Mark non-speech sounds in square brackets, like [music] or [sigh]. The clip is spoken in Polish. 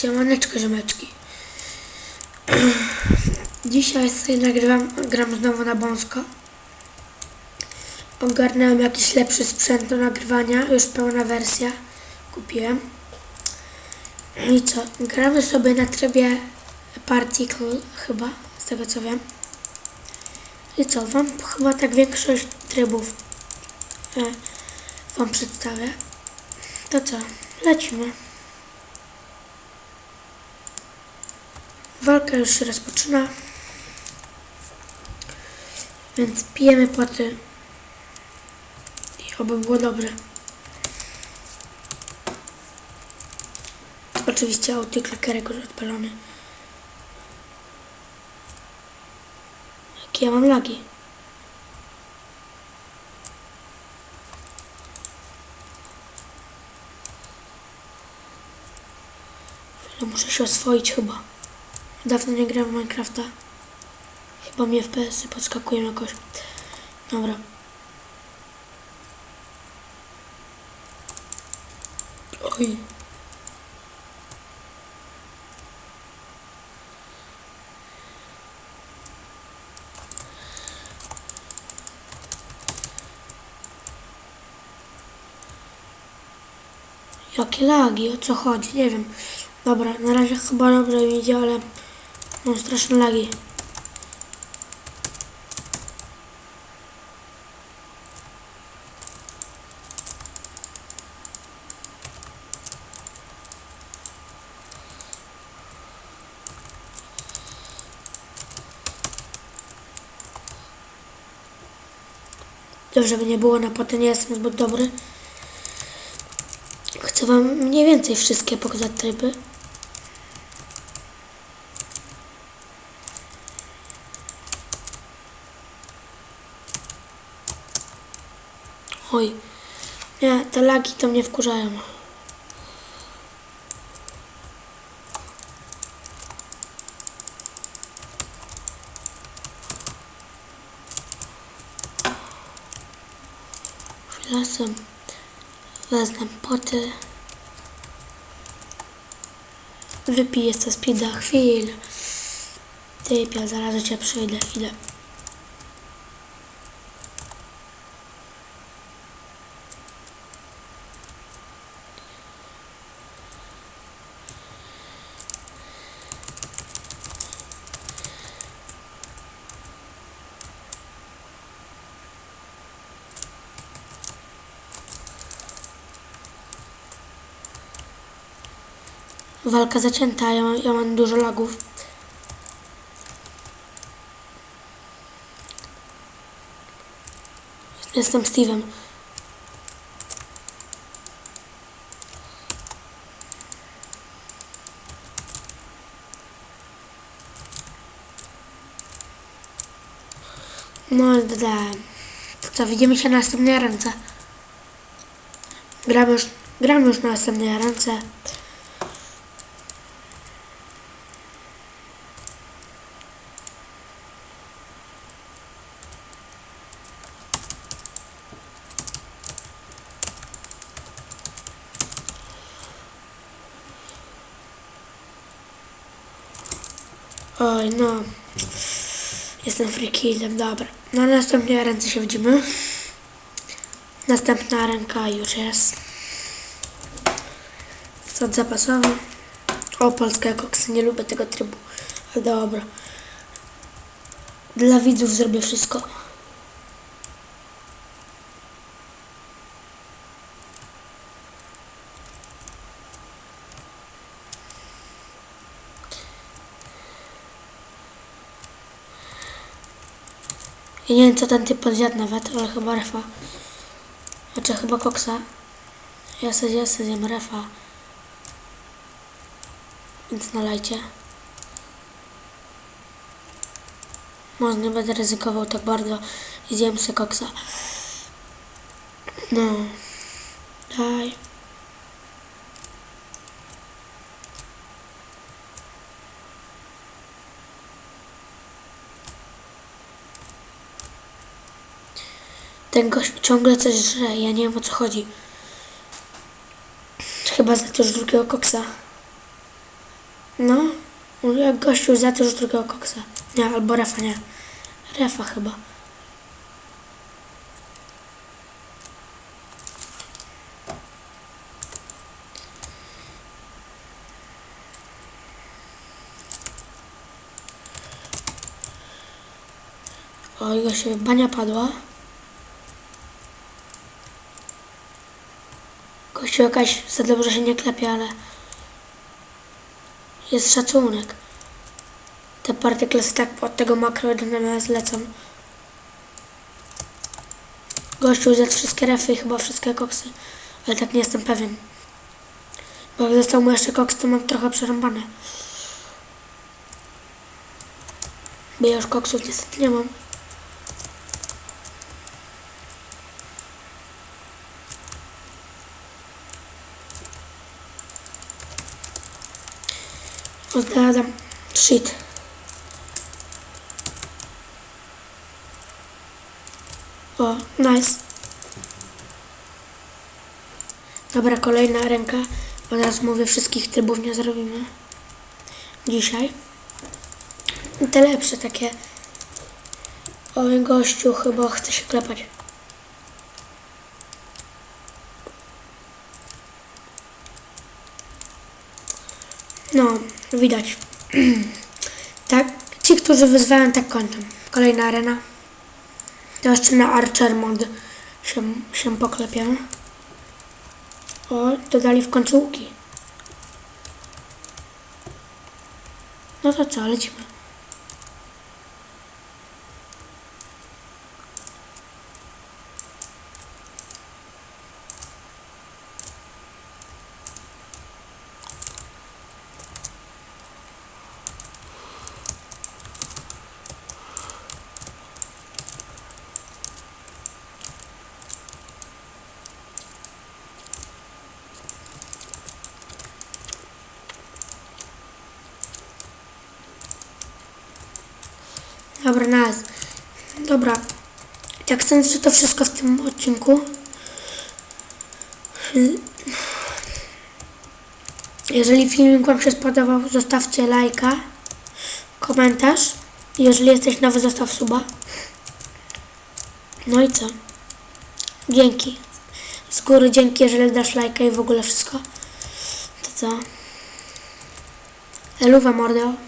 Siemaneczko, ziomeczki. [clears throat] Dzisiaj sobie nagrywam, gram znowu na bąsko. Ogarnąłem jakiś lepszy sprzęt do nagrywania, już pełna wersja. Kupiłem. I co? Gramy sobie na trybie Particle chyba, z tego co wiem. I co? Wam chyba tak większość trybów e, Wam przedstawię. To co? Lecimy. Walka już się rozpoczyna. Więc pijemy poty. I oby było dobrze. Oczywiście autoklikerek już odpalony. Jakie ja mam lagi? Chwilę, Muszę się oswoić chyba. Dawno nie grałem w Minecrafta. Chyba mi FPS-y podskakują jakoś. Dobra. Oj. Jakie lagi, o co chodzi? Nie wiem. Dobra, na razie chyba dobrze idzie, ale mam straszne lagi. To, żeby nie było na potem, nie jestem zbyt dobry. Chcę wam mniej więcej wszystkie pokazać tryby. Oj, nie, te lagi to mnie wkurzają. Lasem wezmę poty. Wypiję co speeda chwilę. Typia, zaraz ciebie przyjdę chwilę. Walka zacięta, ja mam, ja mam dużo lagów. Jestem Steve'em. No, dodałem. To co, widzimy się na następnej ręce. Gramy już, gramy już na następnej ręce. Oj, no. Jestem free killem, dobra. Na następnej ręce się widzimy. Następna ręka już jest. Wsad zapasowy. O, polska koksy, nie lubię tego trybu. Ale dobra. Dla widzów zrobię wszystko. Ja nie wiem co ten typ podjadł nawet, ale chyba refa. Znaczy chyba koksa. Ja sobie, ja sobie zjem refa. Więc nalajcie. Może nie będę ryzykował tak bardzo i zjem sobie koksa. No. Daj. Ten gość ciągle coś żre, ja nie wiem o co chodzi. Chyba za to już drugiego koksa. No, jak gościu za to już drugiego koksa. Nie, albo refa, nie. Refa chyba. Oj, gościu, bania padła. Gościu jakaś za dobrze się nie klepie, ale jest szacunek. Te partykle z tak od tego makro natomiast lecą. Gościu zjadł wszystkie refy i chyba wszystkie koksy. Ale tak nie jestem pewien. Bo jak został mu jeszcze koks, to mam trochę przerąbane. Bo ja już koksów niestety nie mam. Oddadam. Shit. O, nice. Dobra, kolejna ręka. Bo teraz mówię, wszystkich trybów nie zrobimy. Dzisiaj. I Te lepsze takie. Oj, gościu chyba chce się klepać. No, widać. [clears throat] tak, ci, którzy wyzwają, tak kończą. Kolejna arena. To jeszcze na Archer mod się, się poklepię. O, dodali w końcu łuki. No to co, lecimy. Dobra, nas. Dobra. Sądzę, że to wszystko w tym odcinku. Jeżeli filmik Wam się spodobał, zostawcie lajka, komentarz. Jeżeli jesteś nowy, zostaw suba. No i co? Dzięki. Z góry dzięki, jeżeli dasz lajka i w ogóle wszystko. To co? Eluwa mordo.